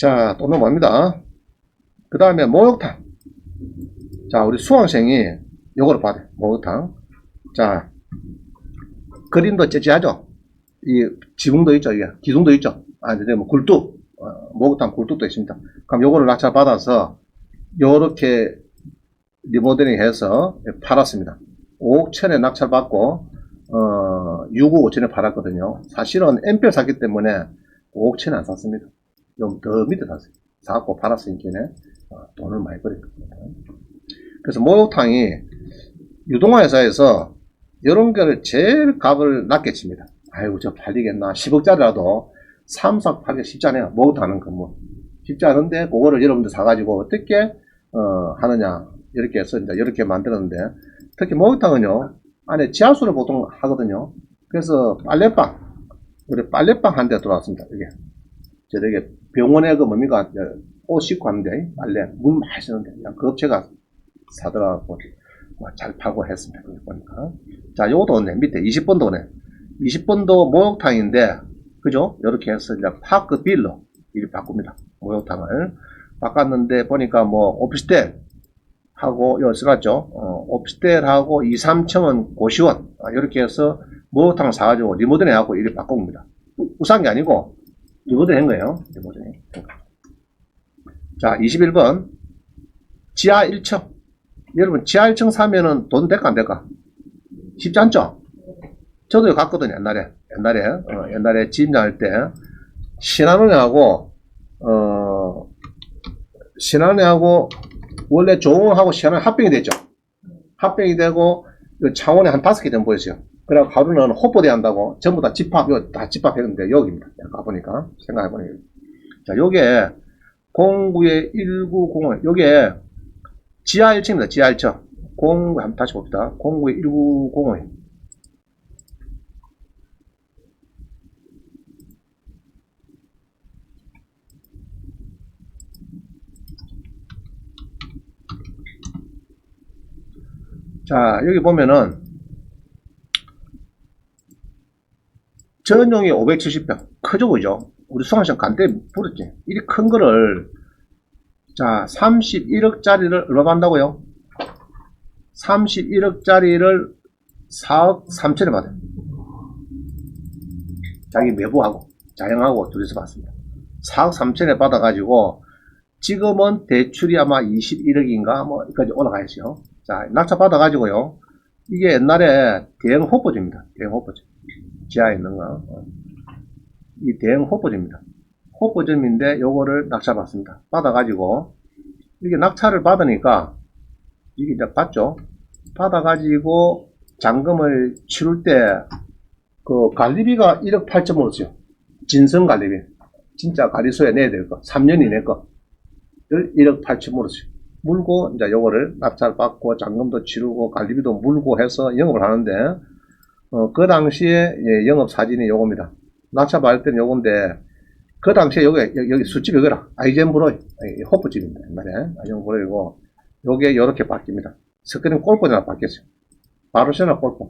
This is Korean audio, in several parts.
자, 또 넘어갑니다. 그 다음에 목욕탕. 자, 우리 수강생이 요거를 받아요. 목욕탕. 자, 그림도 째째하죠? 이 지붕도 있죠? 이게 기둥도 있죠? 아, 이제 뭐 굴뚝, 어, 목욕탕 굴뚝도 있습니다. 그럼 요거를 낙찰 받아서 요렇게 리모델링 해서 팔았습니다. 5억 천에 낙찰 받고 어, 6억 5천에 팔았거든요. 사실은 엠페 샀기 때문에 5억 천에 안 샀습니다. 좀더 밑에 샀어요. 사갖고 팔았으니까 어, 돈을 많이 벌었거든요. 그래서 목욕탕이 유동화 회사에서 이런 거를 제일 값을 낮게 칩니다. 아이고 저 팔리겠나 10억짜리라도 3, 4, 8개 쉽지 않아요. 목욕탕 하는 건뭐 쉽지 않은데 그거를 여러분들 사가지고 어떻게 어, 하느냐 이렇게 해서 이제 이렇게 만들었는데 특히 목욕탕은요 안에 지하수를 보통 하거든요. 그래서 빨래방 우리 빨래방 한 대 들어왔습니다. 이게 저에게 병원에 그 뭡니까 저, 옷 씻고 하는데 빨래 물 쓰는데 그냥 그 업체가 사더라고 뭐잘 파고 했습니다. 그거 보니까 자 요것도 오네 밑에 20번도 오네 20번도 목욕탕인데 그죠? 이렇게 해서 이제 파크 빌로 이렇게 바꿉니다. 목욕탕을 바꿨는데 보니까 뭐 오피스텔 하고 요 써놨죠. 어, 오피스텔하고 2, 3층은 고시원 아, 이렇게 해서 목욕탕 사가지고 리모델링 해갖고 이렇게 바꿉니다. 우- 우산 게 아니고 리모델링 한 거예요. 리모델링. 자 21번 지하 1층 여러분 지하 1층 사면은 돈 될까 안 될까? 쉽지 않죠? 저도 갔거든요 옛날에 옛날에 어, 옛날에 집냐할 때 신한은행하고 어 신한은행하고 원래 조흥하고 신한은행 합병이 됐죠 합병이 되고 그 창원에 한 다섯 개 정도 보였어요 그래고 하루는 호보대 한다고 전부 다 집합 이거 다 집합했는데 여기입니다. 가보니까 생각해보니까. 자 요게 09에 1905 요게 지하 1층입니다 지하 1층. 0 한번 다시 봅시다. 09에 1905 자, 여기 보면은, 전용이 570평. 크죠, 그죠? 우리 수강시장 간대 부르지. 이리 큰 거를, 자, 31억짜리를 얼마 받는다고요? 31억짜리를 4억 3천에 받아요. 자기 매부하고, 자영하고 둘이서 받습니다. 4억 3천에 받아가지고, 지금은 대출이 아마 21억인가, 뭐, 여기까지 올라가야죠. 자, 낙차 받아가지고요. 이게 옛날에 대형 호보지입니다. 대형 호보점. 지하에 있는 거. 어. 이 대형 호보점입니다. 호보점인데 요거를 낙차 받습니다. 받아가지고, 이게 낙차를 받으니까, 이게 이제 받죠? 받아가지고 잔금을 치룰 때, 그 관리비가 1억 8천원이었어요. 진성 관리비. 진짜 관리소에 내야 될 거. 3년이 낼 거. 1억 8천원이었어요. 물고 이제 요거를 납찰 받고 잔금도 치르고 관리비도 물고 해서 영업을 하는데 어, 그 당시에 예, 영업 사진이 요겁니다. 납찰 받을 때는 요건데 그 당시에 여기 여기, 술집 여기라 아이젠브로이 호프집입니다. 옛날에 아이젠브로이고 요게 요렇게 바뀝니다. 스크린 골프나 바뀌었어요. 바르셀로나 골프.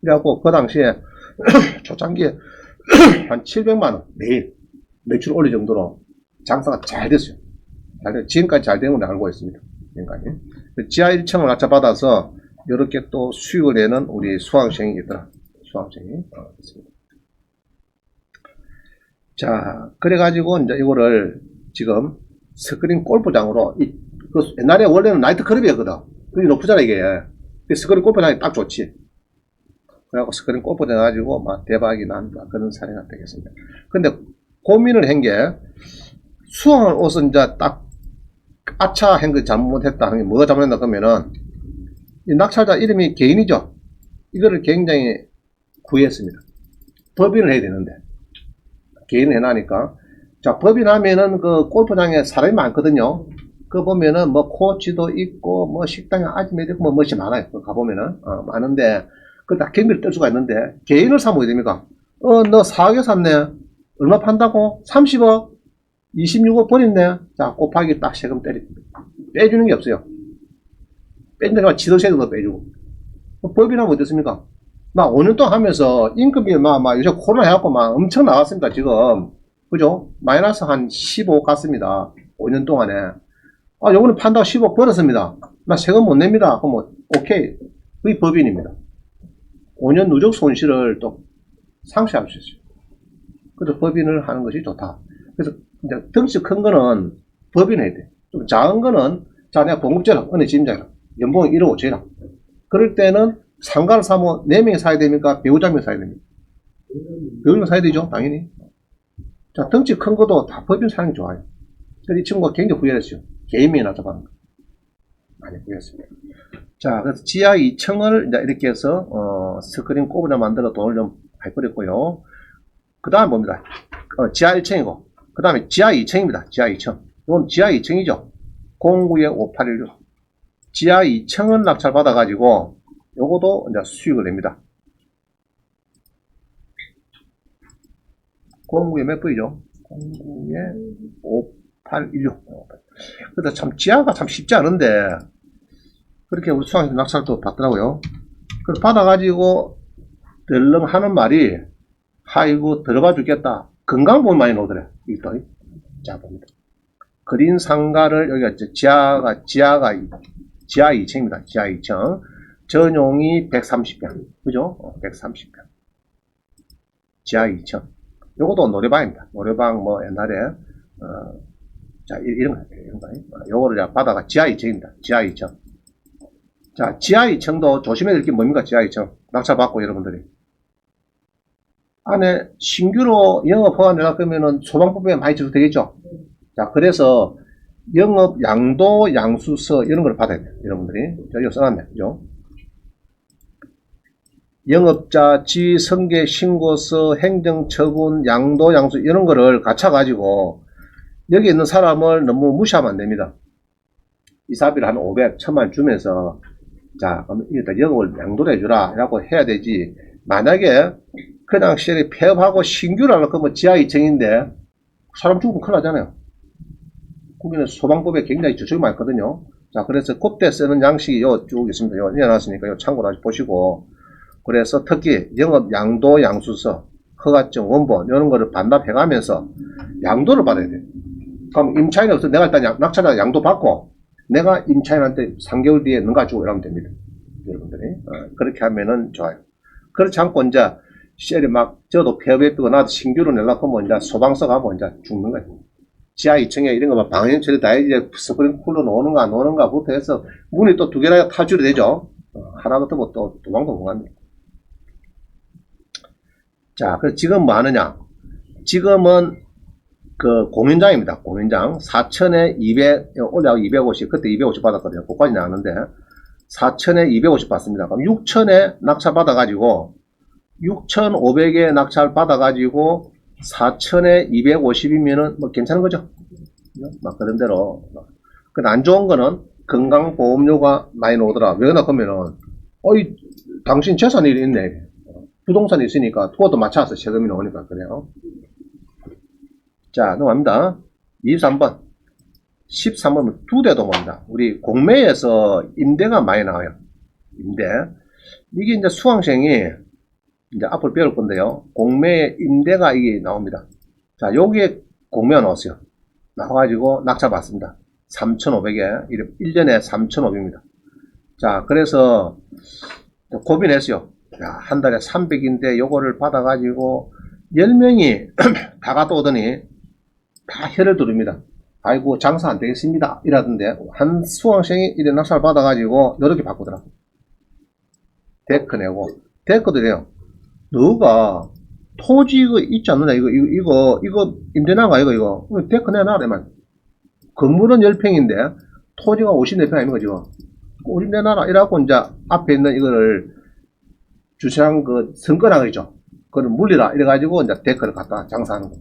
그래갖고 그 당시에 초창기에 한 700만 원 매일 매출 올릴 정도로 장사가 잘 됐어요. 잘 돼- 지금까지 잘 되는 걸 알고 있습니다. 지금까지. 지하 1층을 낙찰 받아서 이렇게 또 수익을 내는 우리 수강생이 있더라. 수강생이 어. 자, 그래가지고 이제 이거를 지금 스크린 골프장으로 이, 그 옛날에 원래는 나이트 클럽이었거든. 그게 높잖아 이게. 그 스크린 골프장이 딱 좋지. 그래갖고 스크린 골프장 해가지고 막 대박이 난다 그런 사례 가 되겠습니다. 근데 고민을 한 게 수강을 옷은 이제 딱 아차 한거 잘못했다 하는 게 뭐가 잘못했나 그러면은 이 낙찰자 이름이 개인이죠. 이거를 굉장히 구했습니다. 법인을 해야 되는데 개인을 해놔니까 자 법인 하면은 그 골프장에 사람이 많거든요. 그 보면은 뭐 코치도 있고 뭐 식당에 아줌마도 있고 뭐 멋이 많아요. 그 가보면은 어, 많은데 그다 경비를 뜰 수가 있는데 개인을 사면 어떻게 됩니까? 어 너 4억에 샀네. 얼마 판다고? 30억? 26억 버렸네. 자, 곱하기 딱 세금 때리, 빼주는 게 없어요. 뺀다가 지도세금도 빼주고. 뭐 법이라면 어떻습니까? 막 5년 동안 하면서 임금이 막, 막 요새 코로나 해갖고 막 엄청 나왔습니다, 지금. 그죠? 마이너스 한 15 갔습니다. 5년 동안에. 아, 요거는 판다고 15 벌었습니다. 나 세금 못 냅니다. 그러면 오케이. 그게 법인입니다. 5년 누적 손실을 또 상쇄할 수 있어요. 그래서 법인을 하는 것이 좋다. 그래서 이제 덩치 큰 거는 법인 해야 돼. 좀 작은 거는 자 내가 공급제라 은행 지임자라 연봉이 1억 5천이라. 그럴 때는 상가를 사면 4명이 사야 됩니까? 배우자 명 사야 됩니까? 배우자 사야 되죠 당연히. 자 덩치 큰 것도 다 법인 사는 게 좋아요. 그래서 이 친구가 굉장히 후회했어요. 개인명이 나타나는 거. 많이 후회했습니다. 자 그래서 지하 2층을 이제 이렇게 해서 어, 스크린 꼽으려 만들어 돈을 좀 발버렸고요. 그 다음 뭡니다? 어, 지하 1층이고 그 다음에 지하 2층입니다. 지하 2층. 이건 지하 2층이죠. 09에 5816 지하 2층은 낙찰 받아 가지고 요거도 이제 수익을 냅니다. 09에 몇 분이죠? 09에 5816 근데 참 지하가 참 쉽지 않은데 그렇게 우리 수학에서 낙찰도 받더라고요. 그걸 받아가지고 덜렁 하는 말이 아이고 들어가 주겠다. 건강보험 많이 나오더래. 이또 자 봅니다. 그린 상가를 여기가 지하가 지하가 지하 2층입니다. 지하 2층 전용이 130평 그죠? 130평 지하 2층 요것도 노래방입니다. 노래방 뭐 옛날에 어, 자 이- 이런 거 이런 거 어, 요거를 바다가 지하 2층입니다. 지하 2층 자 지하 2층도 조심해야 될 게 뭡니까 지하 2층 낙찰 받고 여러분들이 안에 신규로 영업 허가 내가 그러면은 소방법에 많이 적용되겠죠. 자, 그래서 영업 양도 양수서 이런 걸 받아야 돼요. 여러분들이. 저 여기 써놨네. 그죠? 영업자 지위 성계 신고서 행정 처분 양도 양수 이런 거를 갖춰 가지고 여기 있는 사람을 너무 무시하면 안 됩니다. 이사비를 한 500, 1000만 주면서 자, 그럼 일단 영업을 양도를 해주라. 라고 해야 되지. 만약에 그냥 시절에 폐업하고 신규를 하려고 하면 지하 2층인데 사람 죽으면 큰일 나잖아요. 국민의 소방법에 굉장히 저촉이 많거든요. 자, 그래서 그때 쓰는 양식이 요 쭉 있습니다. 요 내놨으니까 요 참고로 아주 보시고. 그래서 특히 영업 양도 양수서, 허가증, 원본, 이런 거를 반납해 가면서 양도를 받아야 돼요. 그럼 임차인이 없어 내가 일단 양- 낙찰자 양도 받고, 내가 임차인한테 3개월 뒤에 능가 주고 이러면 됩니다. 여러분들이. 어, 그렇게 하면은 좋아요. 그렇지 않고 이제 셀이 막, 저도 폐업에 뜨고 나도 신규로 내려고 하면 이제 소방서 가면 이제 죽는 거예요. 지하 2층에 이런 거막 방향 처리 다 이제 스프링 쿨러 놓는가 안 놓는가부터 해서 문이 또 두 개나 탈출이 되죠. 어, 하나부터 뭐또 도망도 못 갑니다. 자, 그래서 지금 뭐 하느냐? 지금은 그 공연장입니다. 공연장 4천에 200 올라가고 250 그때 250 받았거든요. 그까지 나왔는데 4천에 250 받습니다. 그럼 6천에 낙찰 받아가지고 6,500에 낙찰 받아가지고 4천에 250이면은 뭐 괜찮은 거죠. 막 그런 대로. 근데 안 좋은 거는 건강보험료가 많이 나오더라. 왜 그러나 그러면은 어이 당신 재산이 있네. 부동산이 있으니까 그것도 맞춰서 세금이 나오니까 그래요. 자 넘어갑니다. 23번 13번은 두 대도 봅니다. 우리 공매에서 임대가 많이 나와요. 임대. 이게 이제 수강생이 이제 앞으로 배울 건데요. 공매 임대가 이게 나옵니다. 자, 여기에 공매가 나왔어요. 나와가지고 낙찰 받습니다. 3,500에, 1년에 3,500입니다. 자, 그래서 고민했어요. 야, 한 달에 300인데 요거를 받아가지고 10명이 다 갔다 오더니 다 혀를 두릅니다. 아이고, 장사 안 되겠습니다. 이라던데 한 수강생이 이래 낙찰 받아가지고 이렇게 바꾸더라. 데크 내고, 데크도 돼요. 너가 토지 이거 있지 않느냐? 이거 이거 이거 임대나가 이거. 이거 데크 내놔 래만 건물은 10평인데 토지가 54평 아닙니까 지금? 우리 내놔라. 이래갖고 이제 앞에 있는 이거를 주차장 그 선거라 그러죠. 그걸 물리라. 이래가지고 이제 데크를 갖다 장사하는 거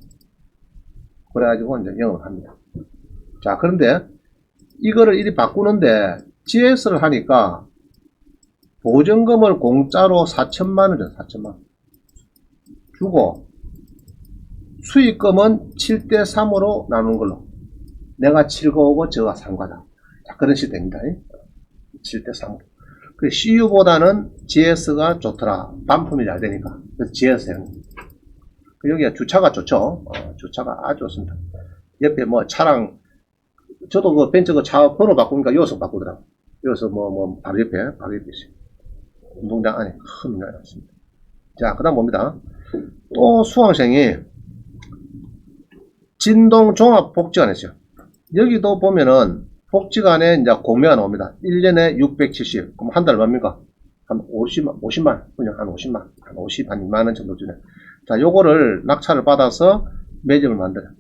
그래가지고 이제 영업을 합니다. 자 그런데 이거를 이리 바꾸는데 GS를 하니까 보증금을 공짜로 4천만 원이죠 4천만 원 주고 수익금은 7대 3으로 나누는 걸로 내가 7거고 저가 3과다 자 그런 식이 됩니다 7대 3으로 그 CU보다는 GS가 좋더라 반품이 잘 되니까 그래서 GS 형그 여기가 주차가 좋죠. 어, 주차가 아주 좋습니다. 옆에 뭐 차랑, 저도 그 벤츠 그차 번호 바꾸니까 여기서 바꾸더라고. 여기서 뭐, 뭐, 바로 옆에, 바로 옆에 있어요. 운동장 안에 큰 운동장이 있습니다. 자, 그 다음 봅니다. 또 수강생이 진동 종합 복지관 했어요. 여기도 보면은 복지관에 이제 공매가 나옵니다. 1년에 670. 그럼 한 달 얼마입니까? 한 50만, 50만, 그냥 한 50만, 한 50, 한 2만원 정도 주네. 자, 요거를 낙찰을 받아서 매점을 만들어요.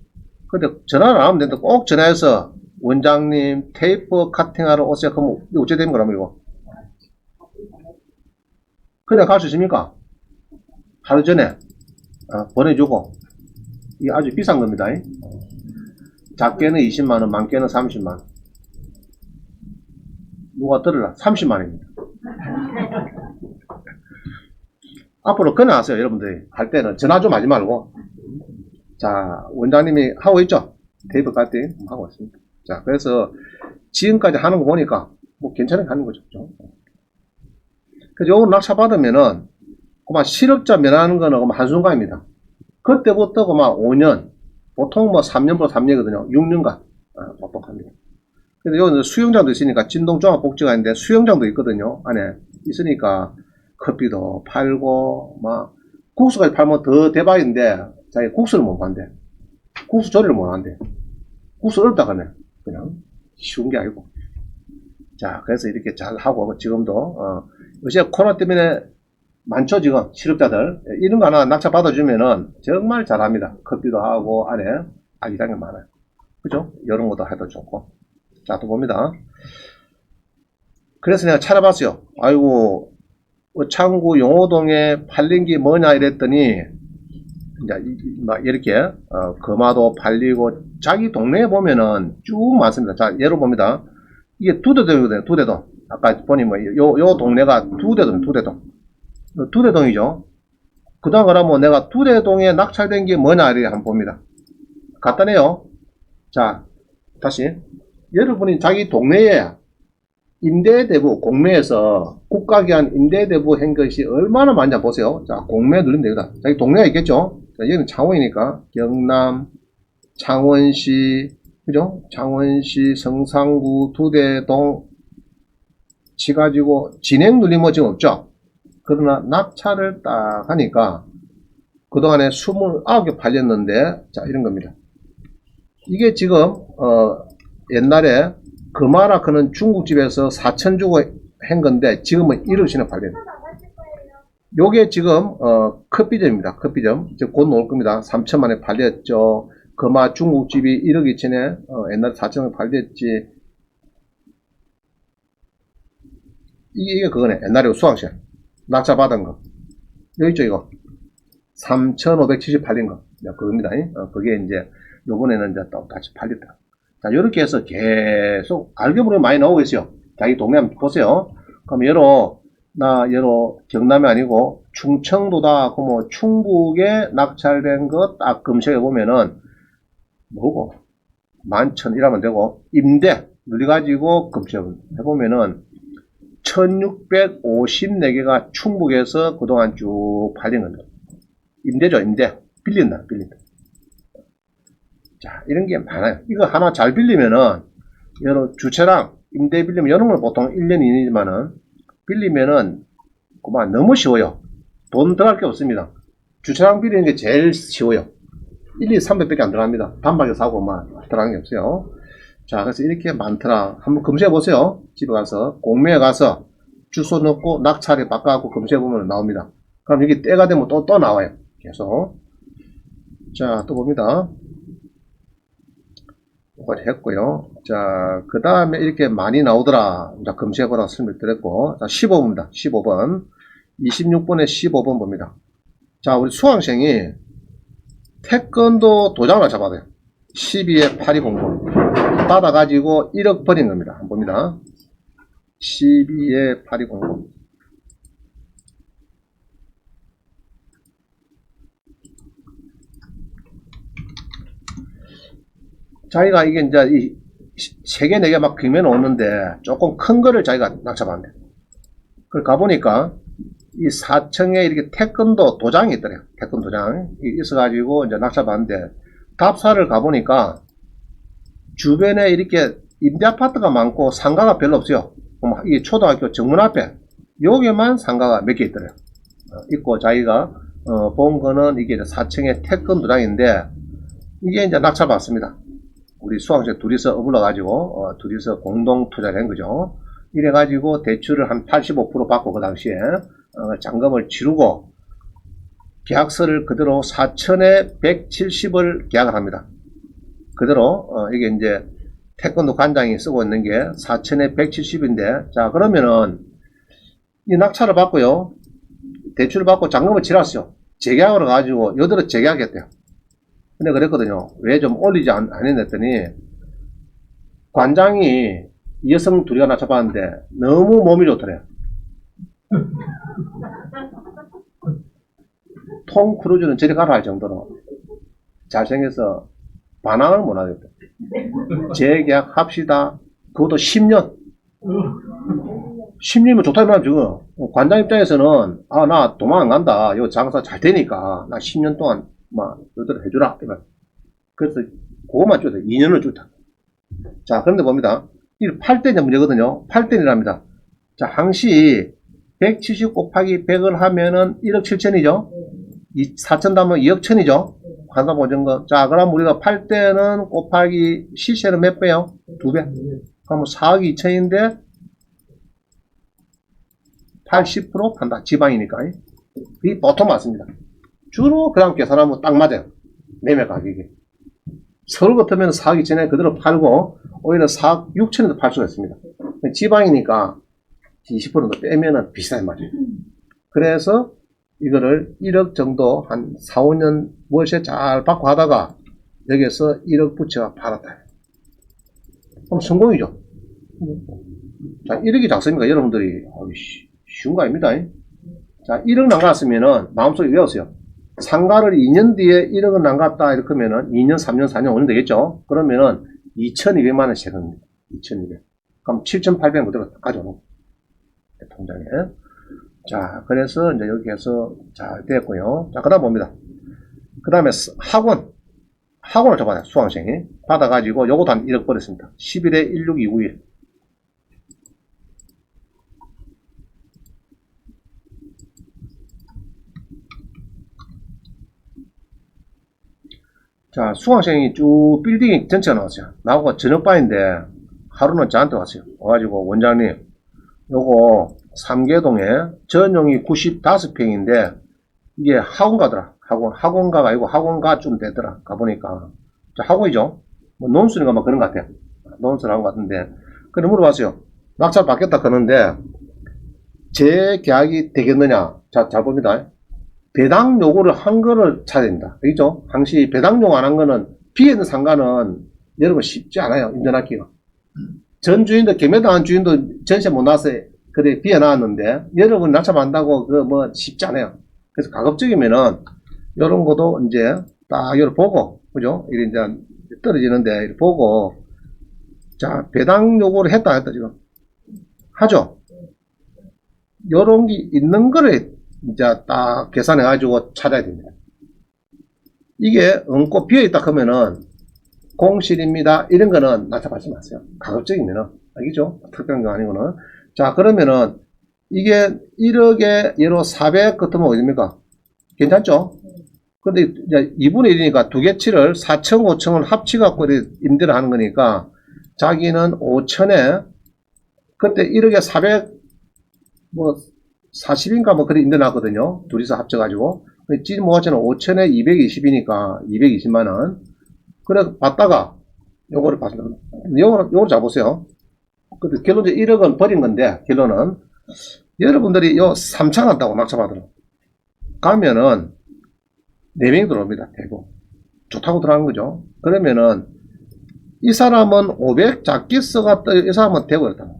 근데 전화를 안 하면 되는데 꼭 전화해서 원장님 테이프 카팅하러 오세요. 그럼 어째 되는 거라면 이거? 그냥 갈 수 있습니까? 하루 전에 어, 보내주고 이게 아주 비싼 겁니다. 이. 작게는 20만원, 많게는 30만원. 누가 들으라? 30만원입니다. 앞으로 끊어하세요, 여러분들이. 할 때는 전화 좀 하지 말고. 자, 원장님이 하고 있죠? 테이프 카팅 하고 있습니다. 자, 그래서 지금까지 하는 거 보니까 뭐 괜찮게 하는 거죠. 그죠? 그래서 요거 낙차 받으면은 그만 실업자 면하는 거는 그만 한순간입니다. 그때부터 그만 5년, 보통 뭐 3년부터 3년이거든요. 6년간 아, 보통 합니다. 근데 여기 수영장도 있으니까 진동종합복지관인데 수영장도 있거든요. 안에 있으니까 커피도 팔고 막 국수까지 팔면 더 대박인데 자기 국수를 못 판대. 국수 조리를 못 한대. 국수 어렵다 가네. 그냥 쉬운 게 아니고. 자, 그래서 이렇게 잘 하고 지금도 어, 요새 코로나 때문에 많죠 지금 실업자들 이런 거 하나 낙차 받아주면은 정말 잘합니다. 커피도 하고 안에 아기자기 많아요. 그죠? 이런 것도 해도 좋고. 자, 또 봅니다. 그래서 내가 찾아봤어요. 아이고, 창구 용호동에 팔린 게 뭐냐 이랬더니, 이제, 막 이렇게, 어, 금화도 팔리고, 자기 동네에 보면은 쭉 많습니다. 자, 예로 봅니다. 이게 두 대동이거든요, 두 대동. 아까 보니 뭐, 요, 요 동네가 두 대동, 두 대동. 어, 두 대동이죠. 그 다음 그러면 내가 두 대동에 낙찰된 게 뭐냐, 이렇게 한번 봅니다. 간단해요. 자, 다시. 여러분이 자기 동네에 임대대부 공매에서 국가기관 임대대부 한 것이 얼마나 많냐 보세요. 자, 공매 누르면 되겠다. 자기 동네가 있겠죠? 자, 여기는 창원이니까 경남, 창원시, 그죠? 창원시, 성상구, 두대동, 치가지고 진행 누리면 지금 없죠? 그러나 낙찰을 딱 하니까 그동안에 29개 팔렸는데 자, 이런 겁니다. 이게 지금 어, 옛날에 금화라 그는 중국집에서 4천 주고 한 건데 지금은 1억씩이나 팔립니다. 요게 지금 어, 커피점입니다. 커피점. 이제 곧 나올 겁니다. 3천만에 팔렸죠. 금화 중국집이 1억 2천에 어, 옛날에 4천에 팔렸지. 이게, 이게 그거네. 옛날에 수학시간. 낙차 받은 거. 여기 있죠, 이거. 3,570 팔린 거. 야, 그겁니다. 어, 그게 이제 요번에는 이제 또 다시 팔렸다. 자, 이렇게 해서 계속 알게 모르게 많이 나오고 있어요. 자기 동네 한번 보세요. 그럼 여로, 나, 여로, 경남이 아니고, 충청도다, 그 뭐, 충북에 낙찰된 거딱 검색해 보면은, 뭐고, 만천 이라면 되고, 임대, 누려가지고 검색해 보면은, 1654개가 충북에서 그동안 쭉 팔린 겁니다. 임대죠, 임대. 빌린다, 빌린다. 자, 이런 게 많아요. 이거 하나 잘 빌리면은, 여러 주차랑 임대 빌리면, 이런 건 보통 1년, 2년이지만은, 빌리면은, 그만 너무 쉬워요. 돈 들어갈 게 없습니다. 주차랑 빌리는 게 제일 쉬워요. 1, 2, 300밖에 안 들어갑니다. 반박에 사고, 막, 들어가는 게 없어요. 자, 그래서 이렇게 많더라. 한번 검색해 보세요. 집에 가서, 공매에 가서, 주소 넣고, 낙찰에 바꿔갖고 검색해 보면 나옵니다. 그럼 여기 때가 되면 또, 또 나와요. 계속. 자, 또 봅니다. 이걸 했고요. 자, 그 다음에 이렇게 많이 나오더라. 자, 검색해보라 설명드렸고. 자, 15번입니다. 15번. 26번에 15번 봅니다. 자, 우리 수강생이 태권도 도장을 잡아야 돼요. 12에 8200. 받아가지고 1억 버린 겁니다. 한번 봅니다. 12에 8200. 자기가 이게 이제 이세 개, 네개막 빅면 오는데 조금 큰 거를 자기가 낙찰받는데. 그걸 가보니까 이 4층에 이렇게 태권도 도장이 있더래요. 태권도 도장. 이 있어가지고 이제 낙찰받는데 답사를 가보니까 주변에 이렇게 임대 아파트가 많고 상가가 별로 없어요. 이 초등학교 정문 앞에 여기만 상가가 몇 개 있더래요. 어, 있고 자기가 어, 본 거는 이게 4층의 태권 도장인데 이게 이제 낙찰받습니다. 우리 수학생 둘이서 어불러가지고 어, 둘이서 공동 투자를 한 거죠. 이래가지고 대출을 한 85% 받고 그 당시에 어, 잔금을 치르고 계약서를 그대로 4천에 170을 계약을 합니다. 그대로 어, 이게 이제 태권도 관장이 쓰고 있는 게 4천에 170인데 자 그러면은 이 낙찰을 받고요. 대출을 받고 잔금을 치렀어요. 재계약을 가지고 여들어 재계약했대요. 근데 그랬거든요. 왜 좀 올리지 않, 안 했더니 관장이 여성 둘이가 낙찰받았는데 너무 몸이 좋더래요. 톰 크루즈는 저리 가라 할 정도로 잘생겨서 반항을 못 하겠다. 재계약 합시다. 그것도 10년. 10년이면 좋다 이 말이야 지금. 어, 관장 입장에서는 아 나 도망 안 간다. 이거 장사 잘 되니까 나 10년 동안 막 너들 해주라. 이 말. 그래서 그거만 줘도 2년을 주다. 자 그런데 봅니다. 이 8대냐 문제거든요. 8대이랍니다. 자 항시 170 곱하기 100을 하면은 1억 7천이죠. 4천 담으면 2억 천이죠. 환산 보증금. 자, 그럼 우리가 팔 때는 곱하기 시세는 몇 배요? 두 배. 그러면 4억 2천인데 80% 판다. 지방이니까. 이 보통 맞습니다. 주로 그냥 계산하면 딱 맞아요. 매매 가격이. 서울 같으면 4억 2천에 그대로 팔고 오히려 4억 6천에도 팔 수가 있습니다. 지방이니까 20%도 빼면은 비싸게 맞아요. 그래서 이거를 1억 정도 한 4, 5년 월세 잘 받고 하다가 여기에서 1억 붙여 팔았다. 그럼 성공이죠. 자, 1억이 작습니까? 여러분들이. 어이씨, 쉬운 거 아닙니다. 자, 1억 남갔으면은 마음속에 외우세요. 상가를 2년 뒤에 1억은 남갔다 이렇게 하면은 2년, 3년, 4년, 5년 되겠죠? 그러면은 2,200만 원씩 합니다. 2,200. 그럼 7,800원 그대로 가져오는. 통장에. 자, 그래서 이제 여기에서 잘 됐고요. 자, 그 다음 봅니다. 그 다음에 학원. 학원을 잡아요, 수강생이. 받아가지고 요것도 한 1억 버렸습니다. 11에 16291. 자, 수강생이 쭉 빌딩이 전체가 나왔어요. 나하고 저녁반인데 하루는 저한테 왔어요. 와가지고 원장님, 요거 삼계동에 전용이 95평인데 이게 학원가더라. 학원, 학원가가 아니고 학원가 좀 되더라. 가보니까. 자, 학원이죠? 뭐 논술인가 뭐 그런 것 같아요. 논술 한것 같은데. 그래 물어봤어요. 낙찰 받겠다 그러는데 재계약이 되겠느냐? 자, 잘 봅니다. 배당 요구를 한 거를 찾아야 됩니다. 알겠죠? 항시 배당 요구 안 한 거는 있는 상가는 여러분 쉽지 않아요. 인정하기가. 전 주인도 개매당한 주인도 전세 못 나서 그래 비어 나왔는데 여러분 낙찰한다고 그 뭐 쉽지 않아요. 그래서 가급적이면은 이런 것도 이제 딱 이걸 보고 그죠? 이래 이제 떨어지는데 이렇게 보고 자 배당 요구를 했다 했다 지금 하죠. 요런 게 있는 거를 이제 딱 계산해 가지고 찾아야 됩니다. 이게 엉고 비어 있다 하면은 공실입니다. 이런 거는 낙찰받지 마세요. 가급적이면은 알겠죠? 특별한 거 아니고는 자, 그러면은 이게 1억에 예로 400 같으면 어딥니까? 괜찮죠? 근데 이제 2분의 1이니까 두 개치를 4천, 5천을 합치갖고 임대를 하는 거니까 자기는 5천에 그때 1억에 400, 뭐 40인가 뭐 그래 임대 나거든요. 둘이서 합쳐가지고. 찌 모아치는 5천에 220이니까 220만원. 그래 받다가 요거를 받는 요거를, 요거를 잡으세요. 근데 결론적으로 1억은 버린 건데, 결론은. 여러분들이 요 3차 간다고 낙찰받으러. 가면은, 4명이 들어옵니다, 대고. 좋다고 들어가는 거죠. 그러면은, 이 사람은 500 작게 써갔다, 이 사람은 되버렸다.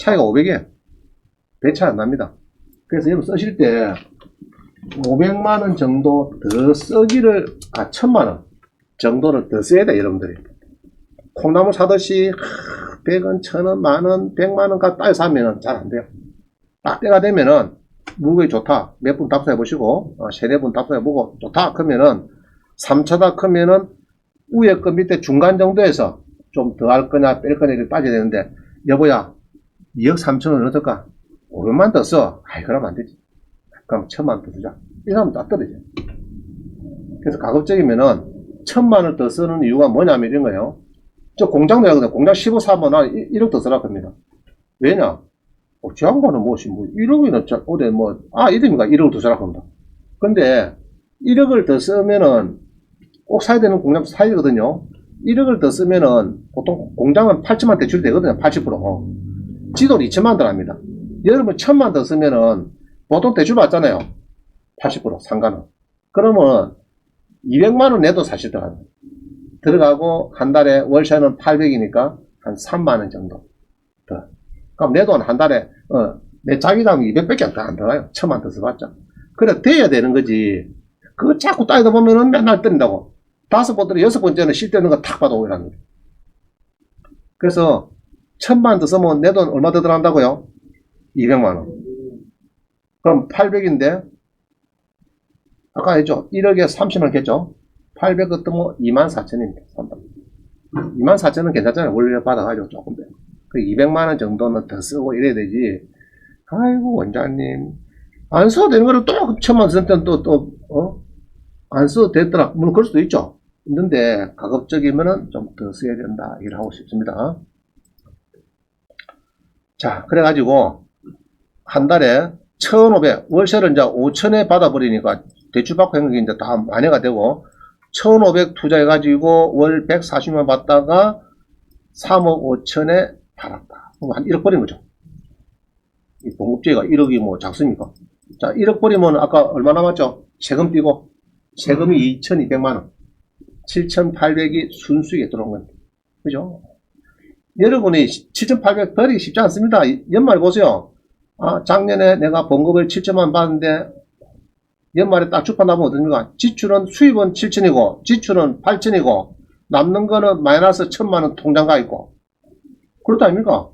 차이가 500이에요. 배 차이 안 납니다. 그래서 여러분 쓰실 때, 500만원 정도 더 쓰기를, 아, 1000만원 정도를 더 써야 돼, 여러분들이. 콩나물 사듯이 100원, 1000원, 만원, 100만원 가 따로 사면은 잘 안 돼요. 딱 때가 되면은 물건이 좋다. 몇 분 답사해 보시고, 어, 세네 분 답사해 보고, 좋다. 그러면은, 3차다 크면은, 위에 거 밑에 중간 정도에서 좀 더 할 거냐, 뺄 거냐, 이렇게 따져야 되는데, 여보야, 2억 3천원 어떨까? 500만 더 써. 아이, 그러면 안 되지. 그럼 천만 더 쓰자. 이러면 딱 떨어져. 그래서 가급적이면은, 천만 원 더 쓰는 이유가 뭐냐면 이런 거예요. 저 공장 내거든 공장 15 사면 한 1억 더 쓰라 합니다. 왜냐? 어, 저 양반은 뭐지, 뭐, 1억이나, 저, 어디, 뭐, 아, 이름인가 1억을 더 쓰라 합니다. 근데, 1억을 더 쓰면은, 꼭 사야 되는 공장 사야 되거든요. 1억을 더 쓰면은, 보통 공장은 8천만 대출 되거든요. 80%. 지도는 2천만 들어갑니다. 여러분, 천만 더 쓰면은, 보통 대출 받잖아요. 80% 상가는. 그러면, 200만 원 내도 사실 들어갑니다. 들어가고, 한 달에 월세는 800이니까, 한 3만 원 정도. 더. 그럼 내 돈 한 달에, 어, 내 자기담이 200밖에 안 들어가요. 천만 더 써봤자. 그래, 돼야 되는 거지. 그거 자꾸 따지다 보면은 맨날 뜬다고. 다섯 번째, 여섯 번째는 실 때는 거 탁 받아오고 이라는 거예요. 그래서, 천만 더 쓰면 내 돈 얼마 더 들어간다고요? 200만 원. 그럼 800인데, 아까 했죠? 1억에 30만 겠죠? 800그 뜨면 2만 4천입니다. 2만 4천은 괜찮잖아요. 원래 받아가지고 조금 더. 그 200만 원 정도는 더 쓰고 이래야 되지. 아이고, 원장님. 안 써도 되는 거를 또 천만 쓸 때는 또, 또, 어? 안 써도 됐더라. 물론 그럴 수도 있죠. 있는데, 가급적이면은 좀 더 써야 된다. 이걸 하고 싶습니다. 자, 그래가지고, 한 달에 1,500, 월세를 이제 5천에 받아버리니까 대출 받고 한 게 이제 다 만회가 되고, 1,500 투자해가지고 월 140만 받다가 3억 5천에 팔았다. 그럼 한 1억 버린 거죠. 이 공급제가 1억이 뭐 작습니까? 자, 1억 버리면 아까 얼마 남았죠? 세금 띄고, 세금이 2,200만 원. 7,800이 순수익에 들어온 겁니다. 그죠? 여러분이 7,800 버리기 쉽지 않습니다. 이- 연말 보세요. 아, 작년에 내가 봉급을 7천만 받았는데, 연말에 딱 주판 나면 어떻습니까? 지출은 수입은 7천이고, 지출은 8천이고, 남는 거는 마이너스 1천만 원 통장 가 있고. 그렇다 아닙니까?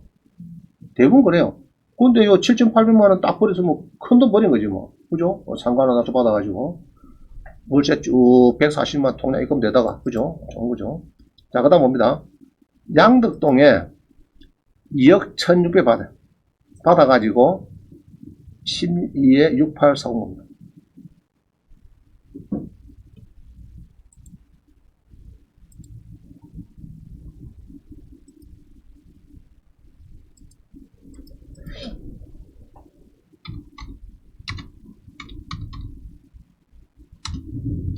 대부분 그래요. 근데 요 7,800만 원 딱 버렸으면 큰 돈 버린 거지 뭐. 그죠? 어, 상관 하나 더 받아가지고. 월세 쭉 140만 통장 입금 되다가. 그죠? 좋은 거죠. 자, 그 다음 봅니다. 양덕동에 2억 1,600 받아요. 받아가지고 12에 6840입니다.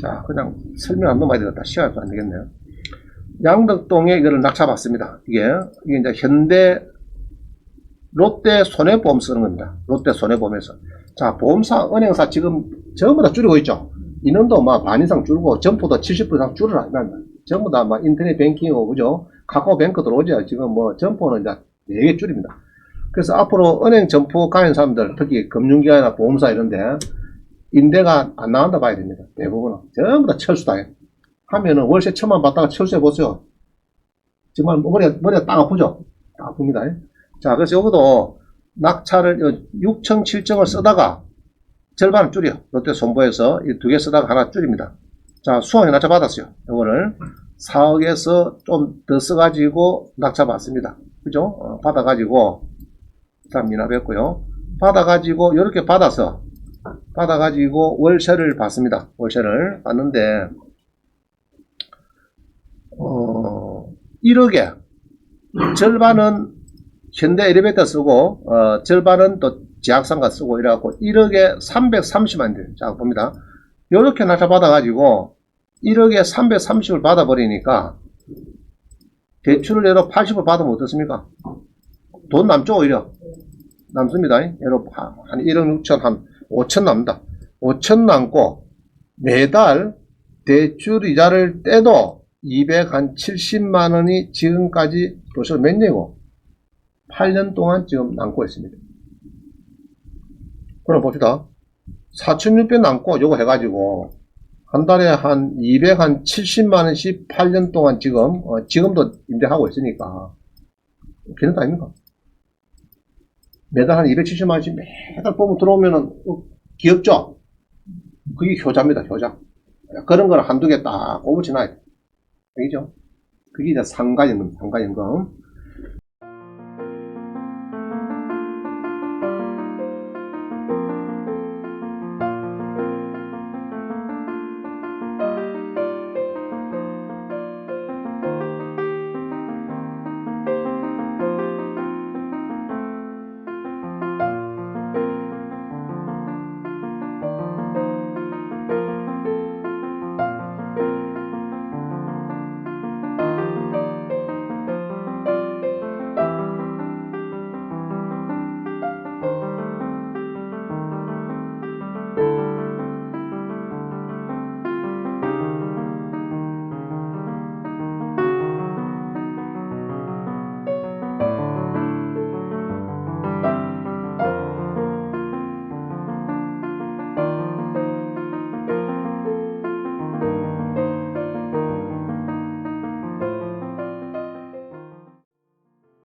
자, 그냥 설명 안 넘어야 되겠다. 시간이 안 되겠네요. 양덕동에 이거를 낙찰받습니다. 이게, 이게 이제 현대 롯데 손해보험 쓰는 겁니다. 롯데 손해보험에서. 자, 보험사, 은행사 지금 전부 다 줄이고 있죠. 인원도 막 반 이상 줄고, 점포도 70% 이상 줄어라. 전부 다 막 인터넷 뱅킹이고, 그죠? 카카오 뱅크 들어오죠. 지금 뭐 점포는 이제 되게 줄입니다. 그래서 앞으로 은행 점포 가는 사람들, 특히 금융기관이나 보험사 이런데, 임대가 안 나간다 봐야 됩니다. 대부분은. 전부 다 철수다. 하면은 월세 천만 받다가 철수해 보세요. 정말 머리, 머리가 딱 아프죠? 딱 아픕니다. 자, 그래서 요것도 낙찰을 6층, 7층을 쓰다가 절반을 줄여. 롯데 손보에서 이 두 개 쓰다가 하나 줄입니다. 자, 수학에 낙찰 받았어요. 요거를 4억에서 좀 더 써가지고 낙찰 받습니다. 그죠? 어, 받아가지고, 자, 미납했고요. 받아가지고, 이렇게 받아서, 받아가지고 월세를 받습니다. 월세를 받는데, 어, 1억에 절반은 현대 엘리베이터 쓰고 어, 절반은 또 지하상가 쓰고 이래갖고 1억에 330만 대. 자 봅니다. 이렇게 낙찰 받아가지고 1억에 330을 받아버리니까 대출을 예로 80을 받으면 어떻습니까? 돈 남죠 오히려 남습니다. 예로 한 1억 6천 한 5천 남다. 5천 남고 매달 대출 이자를 떼도 270만 원이 지금까지 벌써 몇 년이고 8년 동안 지금 남고 있습니다. 그럼 봅시다. 4,600 남고 요거 해가지고 한 달에 한 270만 원씩 8년 동안 지금 어, 지금도 임대하고 있으니까 괜찮다 아닙니까? 매달 한 270만 원씩 매달 보면 들어오면은 어, 귀엽죠? 그게 효자입니다, 효자. 그런 거를 한두 개 딱 꼽아치놔야 돼. 알겠죠? 그게 이제 상가연금, 상가연금.